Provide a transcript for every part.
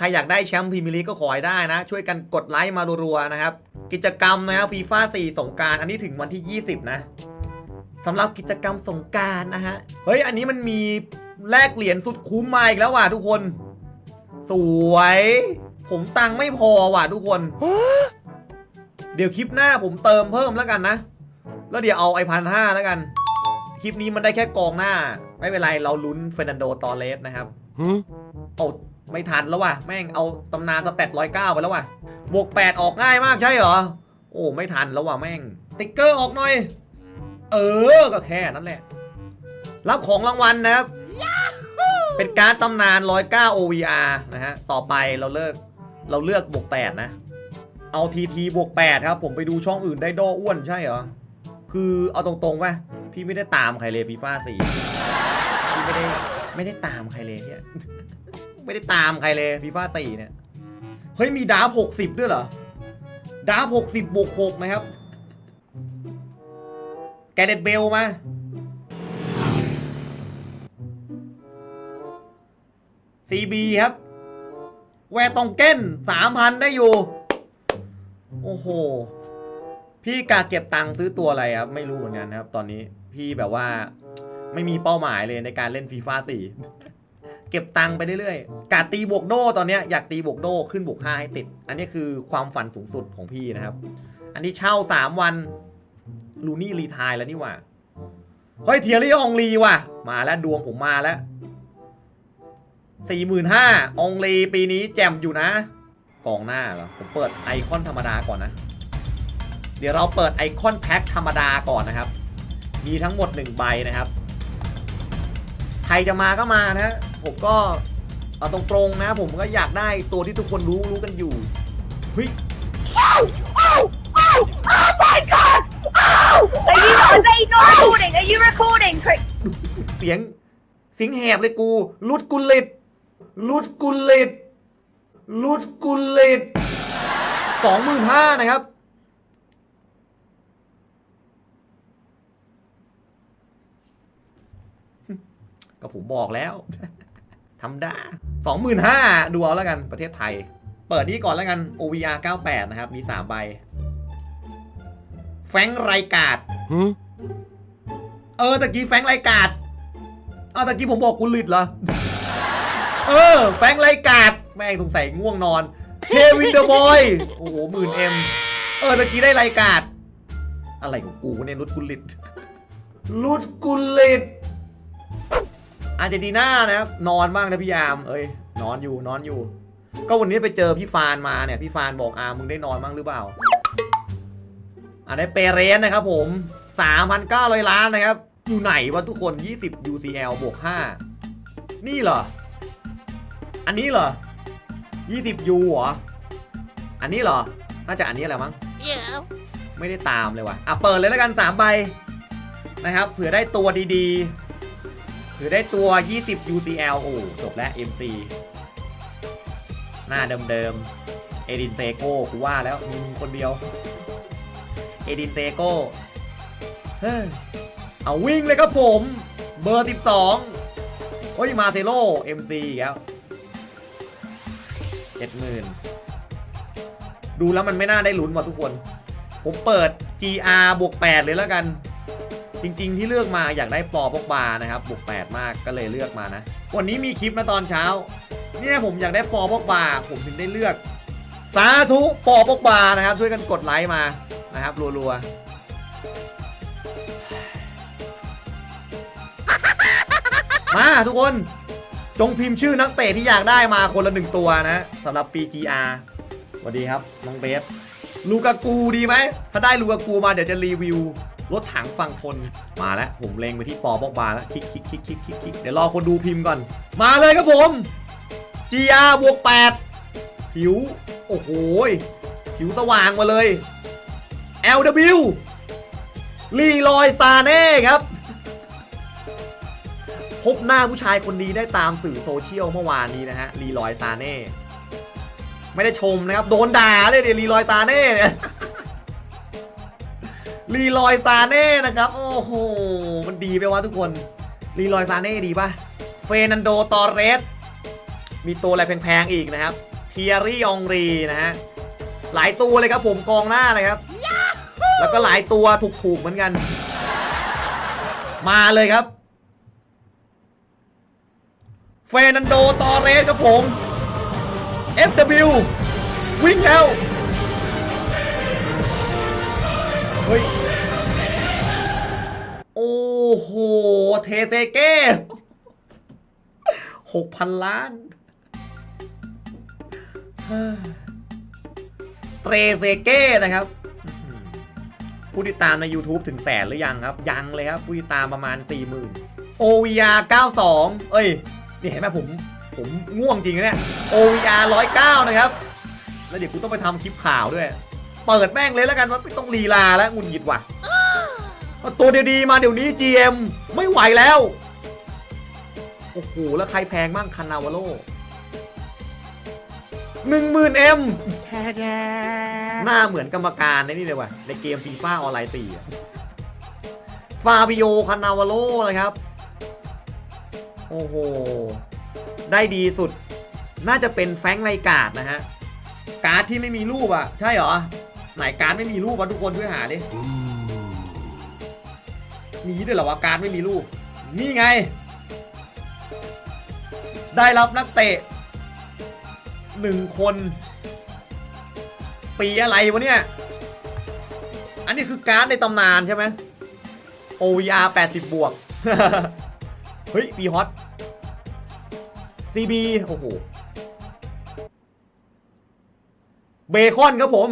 ใครอยากได้แชมป์พรีเมียร์ลีกก็ขอให้ได้นะ ช่วยกันกดไลค์มารัวๆนะครับ กิจกรรมนะครับฟีฟ่า4สงกรารอันนี้ถึงวันที่ 20 นะสำหรับกิจกรรมสงกรารนะฮะ เฮ้ย อันนี้มันมีแลกเหรียญสุดคุ้มมาอีกแล้วว่ะทุกคน สวย ผมตังค์ไม่พอว่ะทุกคน เดี๋ยวคลิปหน้าผมเติมเพิ่มแล้วกันนะ แล้วเดี๋ยวเอาไอพันห้าแล้วกัน คลิปนี้มันได้แค่กองหน้า ไม่เป็นไรเราลุ้นเฟรนันโดตอร์เรสนะครับโอ้ ไม่ทันแล้วว่ะ แม่งเอาตำนานสแตทร้อยเก้าไปแล้วว่ะ บวกแปดออกง่ายมากใช่เหรอ โอ้ไม่ทันแล้วว่ะแม่ง ติ๊กเกอร์ออกหน่อย เออ ก็แค่นั้นแหละ รับของรางวัลนะครับ เป็นการ์ดตำนานร้อยเก้า OVR นะฮะ ต่อไปเราเลิก เราเลือกบวกแปดนะ เอาทีทีบวกแปดครับ ผมไปดูช่องอื่นได้โดอ้วนใช่เหรอ คือเอาตรงๆป่ะพี่ไม่ได้ตามใครเลยฟีฟ่าสี่พี่ไม่ได้ไม่ได้ตามใครเลยเนี่ย ไม่ได้ตามใครเลยฟีฟ่าสี่เนี่ย เฮ้ย มีดาร์ฟหกสิบด้วยเหรอ ดาร์ฟหกสิบบวกหกนะครับ แกเรตเบลมา CB ครับ แวร์ตองเก้นสามพันได้อยู่ โอ้โห พี่กาเก็บตังค์ซื้อตัวอะไรครับ ไม่รู้เหมือนกันครับ ตอนนี้พี่แบบว่าไม่มีเป้าหมายเลยในการเล่นฟีฟ่าสี่ เก็บตังค์ไปเรื่อยๆ กาตีบวกโดตอนเนี้ยอยากตีบวกโดขึ้นบวกห้าให้ติด อันนี้คือความฝันสูงสุดของพี่นะครับ อันนี้เช่าสามวันลูนี่รีไทายแล้วนี่ว่าเฮ้ยเทียรี่องลีว่ะ มาแล้วดวงผมมาแล้วสี่หมื่นห้าองลีปีนี้แจ่มอยู่นะ กองหน้าเหรอ ผมเปิดไอคอนธรรมดาก่อนนะ เดี๋ยวเราเปิดไอคอนแพ็คธรรมดาก่อนนะครับ มีทั้งหมด1ใบนะครับ ใครจะมาก็มานะ ผมก็เอาตรงๆนะ ผมก็อยากได้ตัวที่ทุกคนรู้รู้กันอยู่เฮ้ยเสียงเสียงแหบเลยกูลุดกุลิตลุดกุลิตลุดกุลิตสองหมื่นห้านะครับก็ผมบอกแล้ว ทำได้สองหมื่นห้าดูเอาแล้วกันประเทศไทย เปิดนี้ก่อนแล้วกัน OVR 98 นะครับ มี3ใบ แฟรงค์ไรกาดเออตะกี้แฟรงค์ไรกาดเอาตะกี้ผมบอกกุลิตเหรอ เออ แฟรงค์ไรกาดแม่งสงสัยง่วงนอนเควินเดอร์บอยโอ้โหหมื่นเอ็มเออตะกี้ได้ไรกาดอะไรของกูเนี่ยรุดกุลิตรุดกุลิต อาร์เจนตินานะครับนอนบ้างนะพี่ยาม เอ้ยนอนอยู่นอนอยู่ ก็วันนี้ไปเจอพี่ฟานมาเนี่ยพี่ฟานบอกอามึงได้นอนบ้างหรือเปล่าอันนี้เปเรนนะครับผม3,900 ล้านนะครับ อยู่ไหนวะทุกคน 20 UCL บวก 5 นี่เหรอ อันนี้เหรอ 20 U เหรอ อันนี้เหรอ น่าจะอันนี้แหละมั้ง Yeah. ไม่ได้ตามเลยว่ะ อะ เปิดเลยแล้วกัน 3 ใบนะครับ เผื่อได้ตัวดีๆ เผื่อได้ตัว 20 UCL โอ้จบแล้ว MC หน้าเดิมๆ เอดินเซโก้กูว่าแล้วมีมึงคนเดียว เอดินเซโก้เฮ้ยเอาวิ่งเลยครับผม เบอร์ 12เฮ้ย มาเซโล MC อีกแล้วเจ็ดหมื่นดูแล้วมันไม่น่าได้ลุ้นว่ะทุกคน ผมเปิด GR บวก 8 เลยแล้วกัน จริง ๆ ที่เลือกมาอยากได้ปอพกบานะครับบวก8มากก็เลยเลือกมานะ วันนี้มีคลิปนะตอนเช้า เนี่ยผมอยากได้ปอพกบาผมถึงได้เลือก สาธุปอพกบานะครับ ช่วยกันกดไลค์มานะครับรัวๆ มาทุกคนจงพิมพ์ชื่อนักเตะที่อยากได้มาคนละหนึ่งตัวนะสำหรับ PGR สวัสดีครับน้องเบสลูกากูดีไหม ถ้าได้ลูกากูมาเดี๋ยวจะรีวิว รถถังฝั่งทนมาแล้วผมเล็งไปที่ปอบอกบาแล้วคลิกคลิกคลิกคลิกคลิกคลิกเดี๋ยวรอคนดูพิมพ์ก่อน มาเลยครับผม GR บวก8ผิว โอ้โหผิวสว่างมาเลย LW ลีลอยซาเน่ครับ พบหน้าผู้ชายคนนี้ได้ตามสื่อโซเชียลเมื่อวานนี้นะฮะลีลอยซาเน่ ไม่ได้ชมนะครับ โดนด่าเลยเดี๋ยวลีลอยซาเน่เนี่ย ลีลอยซาเน่นะครับ โอ้โห มันดีไปวะทุกคนลีลอยซาเน่ดีป่ะเฟนันโดตอเรส มีตัวอะไรแพงๆอีกนะครับ เทียรี่องรีนะฮะ หลายตัวเลยครับผมกองหน้าเลยครับ แล้วก็หลายตัวถูกๆเหมือนกัน มาเลยครับ เฟรนันโดตอเรสครับผม FW วิ่งแล้ว เฮ้ย อ้โห เทเซเก้หกพันล้านเฮ้ยเตรเซเก้นะครับ ผู้ติดตามใน YouTube ถึงแสนหรือยังครับ ยังเลยครับ ผู้ติดตามประมาณ 40,000 OVR 92 เอ้ย นี่เห็นไหมผม ผมง่วงจริงนะเนี่ย OVR 109 นะครับ แล้วเดี๋ยวกูต้องไปทำคลิปข่าวด้วย เปิดแม่งเลยแล้วกันว่าไม่ต้องลีลาแล้วงุนหงิดว่ะ ตัวดีๆมาเดี๋ยวนี้ GM ไม่ไหวแล้ว โอ้โห แล้วใครแพงบ้างคานาวาโลหนึ่งหมื่นเอ็มหน้าเหมือนกรรมการในนี่เลยว่ะ ในเกมฟีฟ่าออนไลน์สี่ฟาบิโอคานาวาโลเลยครับ โอ้โห ได้ดีสุด น่าจะเป็นแฟรงค์ไรการ์ดนะฮะ การ์ดที่ไม่มีรูปอะ ใช่เหรอ ไหนการ์ดไม่มีรูปวะทุกคนช่วยหาดิ มีด้วยเหรอวะการไม่มีลูก นี่ไง ได้รับนักเตะหนึ่งคน ปีอะไรวะเนี่ย อันนี้คือการในตำนานใช่ไหม OVR 80 บวก เฮ้ย ปีฮอต CB โอ้โห เบคอนครับผม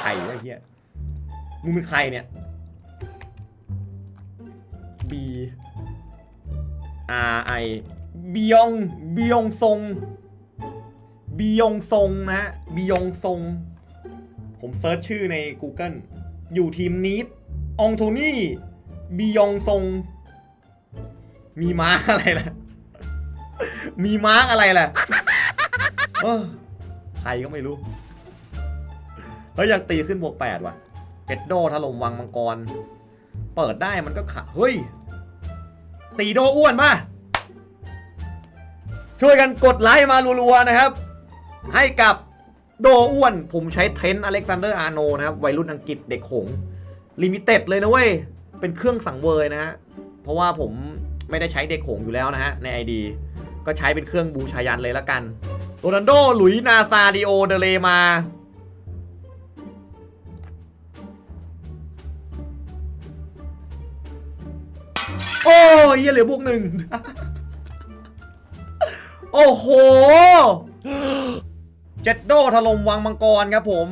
ใครวะไอ้เฮีย มึงเป็นใครเนี่ย B R I บียองบียองทรงบียองทรงนะฮะบียองทรง ผมเซิร์ชชื่อใน Google อยู่ทีมนีดองโทนี่บียองทรง มีม้าอะไรล่ะ มีม้าอะไรล่ะใครก็ไม่รู้เฮ้ยอยากตีขึ้นบวกแปดว่ะ เอ็ดโดถล่มวังมังกร เปิดได้มันก็ขาเฮ้ย ตีโดอ้วนมา ช่วยกันกดไลค์มารัวๆนะครับ ให้กับโดอ้วน ผมใช้เทนอเล็กซานเดอร์อาร์โนนะครับ วัยรุ่นอังกฤษเด็กหงลิมิเต็ดเลยนะเว้ย เป็นเครื่องสังเวยนะฮะ เพราะว่าผมไม่ได้ใช้เด็กหงอยู่แล้วนะฮะ ในไอดีก็ใช้เป็นเครื่องบูชายันเลยละกันโรนัลโด หลุยนาซาดิโอ เดเลมา โอ้ยเหี้ยเหลือบวกหนึ่ง โอ้โห เจ็ดโดถล่มวังมังกรครับผม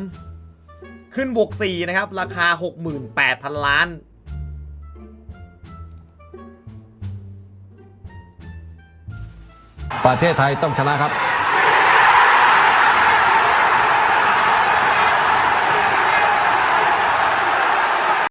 ขึ้นบวกสี่นะครับ ราคา 68,000 ล้าน ประเทศไทยต้องชนะครับ